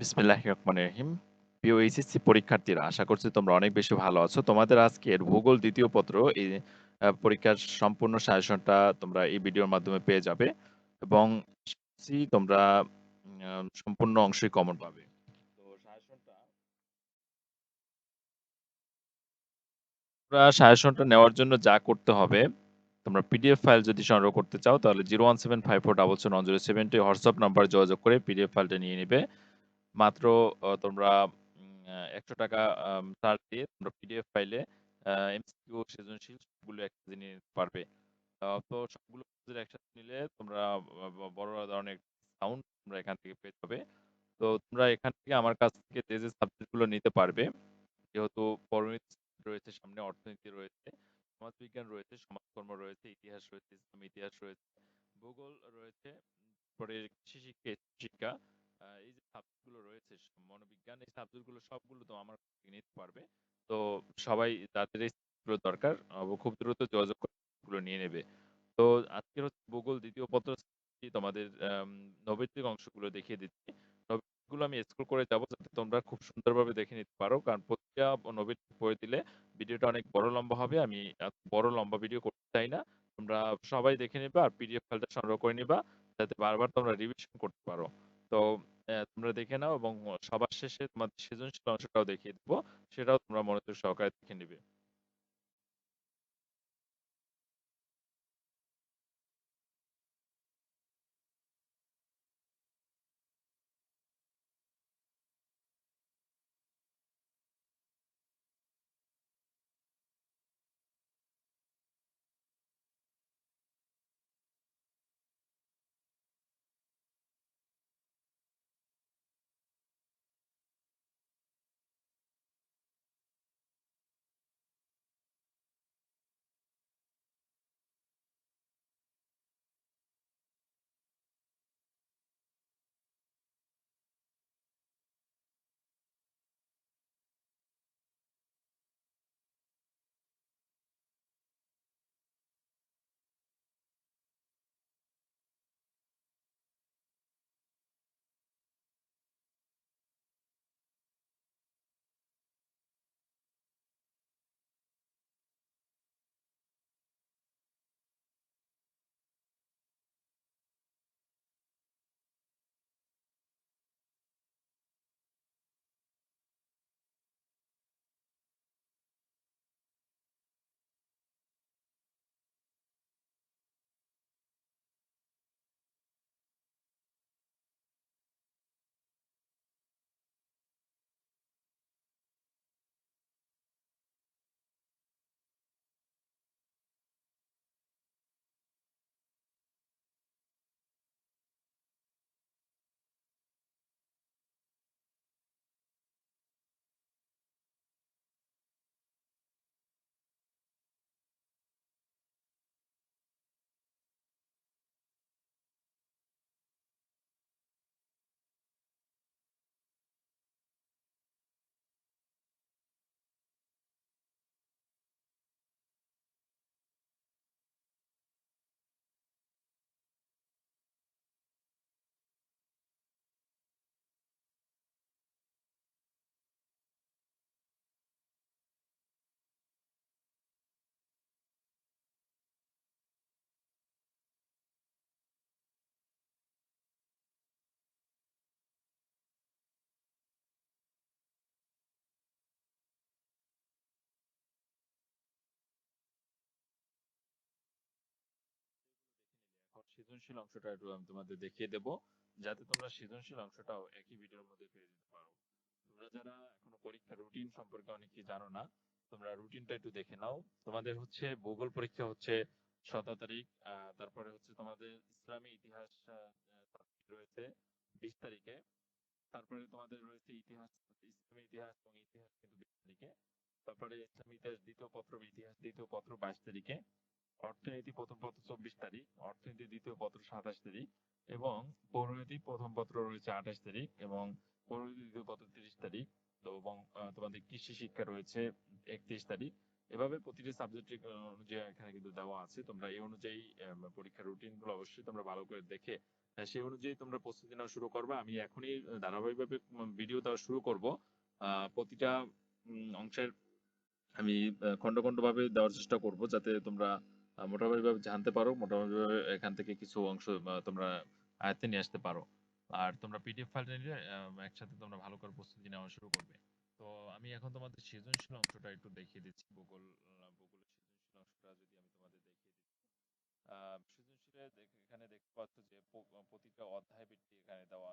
বিসমিল্লাহির রহমানির রহিম। প্রিয় এইচএসসি পরীক্ষার্থীরা আশা করছি তোমরা অনেক বেশি ভালো আছো। তোমাদের আজকের ভূগোল দ্বিতীয় পত্র এই পরীক্ষার সম্পূর্ণ সাজেশনটা তোমরা এই ভিডিওর মাধ্যমে পেয়ে যাবে এবং তোমরা সম্পূর্ণ অংশই কমন পাবে। তোমরা সাজেশনটা নেওয়ার জন্য যা করতে হবে, তোমরা পিডিএফ ফাইল যদি সংগ্রহ করতে চাও তাহলে 01754771070 হোয়াটসঅ্যাপ নাম্বারে যোগাযোগ করে পিডিএফ ফাইলটা নিয়ে নিবে। মাত্র তোমরা ৳১০০ আম চার্জ দিয়ে তোমরা পিডিএফ ফাইলে আ এমসিকিউ, সৃজনশীল সবগুলো একসাথে নিয়ে নিতে পারবে। তো সবগুলো একসাথে নিলে তোমরা বড় ধরনের ডিসকাউন্ট তোমরা এখান থেকে পেয়ে যাবে। তো তোমরা এখান থেকে আমার কাছ থেকে যে, যে সাবজেক্টগুলো নিতে পারবে, যেহেতু পরিমিত রয়েছে সামনে, অর্থনীতি রয়েছে, সমাজবিজ্ঞান রয়েছে, সমাজকর্ম রয়েছে, ইতিহাস রয়েছে, ইসলামী ইতিহাস রয়েছে, ভূগোল রয়েছে, পরে কৃষি শিক্ষা, এই যে সাবজেক্টগুলো রয়েছে, মনোবিজ্ঞান এই সাবজেক্টগুলো সবগুলো তো আমার নিতে পারবে। তো সবাই দরকার খুব দ্রুত যোগাযোগ নিয়ে নেবে। তো আজকের হচ্ছে ভূগোল দ্বিতীয় পত্র তোমাদের আম নৈবেদ্যিক অংশগুলো দেখিয়ে দিচ্ছি। নৈবেদ্যিকগুলো আমি স্ক্রল করে যাব যাতে তোমরা খুব সুন্দরভাবে দেখে নিতে পারো। কারণ প্রতিটা নৈবেদ্যিক পড়ে দিলে ভিডিওটা অনেক বড় লম্বা হবে। আমি বড় লম্বা ভিডিও করতে চাই না। তোমরা সবাই দেখে নিবা আর পিডিএফ ফাইলটা সংগ্রহ করে নিবা। যাতে বারবার তোমরা রিভিশন করতে পারো। তো তোমরা দেখে নাও এবং সবার শেষে তোমাদের সৃজনশীল অংশটাও দেখিয়ে দেব সেটাও তোমরা মনোযোগ সহকারে দেখে নিবে। সৃজনশীল অংশটা একটু আমি তোমাদের দেখিয়ে দেব। যাতে তোমরা সৃজনশীল অংশটাও একই ভিডিওর মধ্যে পেয়ে যেতে পারো। তোমরা যারা এখনও পরীক্ষার রুটিন সম্পর্কে অনেকেই জানো না, তোমরা রুটিনটা একটু দেখে নাও। তোমাদের হচ্ছে ভূগোল পরীক্ষা হচ্ছে ১৭ তারিখ, তারপরে হচ্ছে তোমাদের ইসলামী ইতিহাস রয়েছে ২০ তারিখে। তারপরে তোমাদের রয়েছে ইতিহাস, ইসলামী ইতিহাস এবং ইতিহাস কিন্তু ২০ তারিখে। তারপরে ইসলামী ইতিহাস দ্বিতীয় পত্র, ইতিহাস দ্বিতীয় পত্র ২২ তারিখে। অর্থনীতি প্রথম পত্র ২৪ তারিখ, অর্থনীতি দ্বিতীয় পত্র ২৭ তারিখ এবং পৌরনীতি প্রথম পত্র রয়েছে ২৮ তারিখ এবং পৌরনীতি দ্বিতীয় পত্র ৩০ তারিখ এবং তোমাদের কৃষি শিক্ষা রয়েছে ৩১ তারিখ। এভাবে প্রতিটি সাবজেক্টের অনুযায়ী এখানে কিন্তু দেওয়া আছে। তোমরা এই অনুযায়ী পরীক্ষার রুটিনগুলো অবশ্যই তোমরা ভালো করে দেখে সেই অনুযায়ী তোমরা প্রস্তুতি নেওয়া শুরু করবে আমি এখনই ধারাবাহিকভাবে ভিডিও দেওয়া শুরু করব প্রতিটা অংশের আমি খন্ড খন্ড ভাবে দেওয়ার চেষ্টা করব যাতে তোমরা আহ, মোটামুটি ভাবে জানতে পারো মোটামুটি ভাবে এখান থেকে কিছু অংশ তোমরা আয়ত্তে নিয়ে আসতে পারো। আর তোমরা পিডিএফ ফাইলটা নিলে একসাথে তোমরা ভালো করে প্রস্তুতি নেওয়া শুরু করবে। তো আমি এখন তোমাদের সৃজনশীল অংশটা একটু দেখিয়ে দিচ্ছি ভূগোল ভূগোলের সৃজনশীল অংশটা যদি আমি তোমাদের দেখিয়ে দিচ্ছি সৃজনশীলে এখানে দেখতে পাচ্ছ যে প্রতিটা অধ্যায় ভিত্তিক এখানে দেওয়া